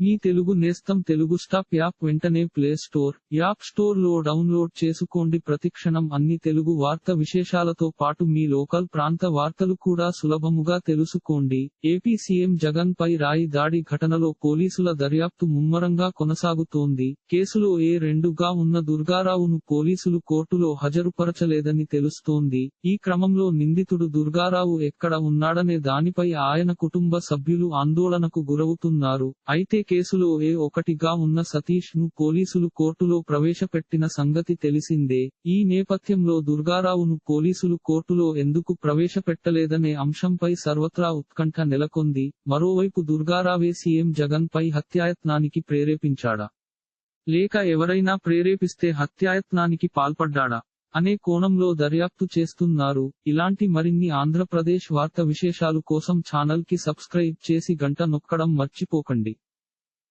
మీ తెలుగు నేస్తం Telugu stop app వెంటనే play store app స్టోర్లో డౌన్లోడ్ చేసుకోండి. ప్రతిక్షణం అన్ని తెలుగు వార్త విశేషాలతో పాటు మీ లోకల్ ప్రాంత వార్తలు కూడా సులభముగా తెలుసుకోండి. ఏపీ సీఎం జగన్ పై రాయి దాడి ఘటనలో పోలీసుల దర్యాప్తు ముమ్మరంగా కొనసాగుతోంది. కేసులో ఏ రెండుగా ఉన్న దుర్గారావును పోలీసులు కోర్టులో హాజరుపరచలేదని తెలుస్తోంది. ఈ క్రమంలో నిందితుడు దుర్గారావు ఎక్కడ ఉన్నాడనే దానిపై ఆయన కుటుంబ సభ్యులు ఆందోళనకు గురవుతున్నారు. అయితే కేసులో ఏ ఒకటిగా ఉన్న సతీష్ను పోలీసులు కోర్టులో ప్రవేశపెట్టిన సంగతి తెలిసిందే. ఈ నేపథ్యంలో దుర్గారావును పోలీసులు కోర్టులో ఎందుకు ప్రవేశపెట్టలేదనే అంశంపై సర్వత్రా ఉత్కంఠ నెలకొంది. మరోవైపు దుర్గారావే సీఎం జగన్ పై హత్యాయత్నానికి ప్రేరేపించాడా? లేక ఎవరైనా ప్రేరేపిస్తే హత్యాయత్నానికి పాల్పడ్డాడా? అనే కోణంలో దర్యాప్తు చేస్తున్నారు. ఇలాంటి మరిన్ని ఆంధ్రప్రదేశ్ వార్త విశేషాలు కోసం ఛానల్కి సబ్స్క్రైబ్ చేసి గంట నొక్కడం మర్చిపోకండి.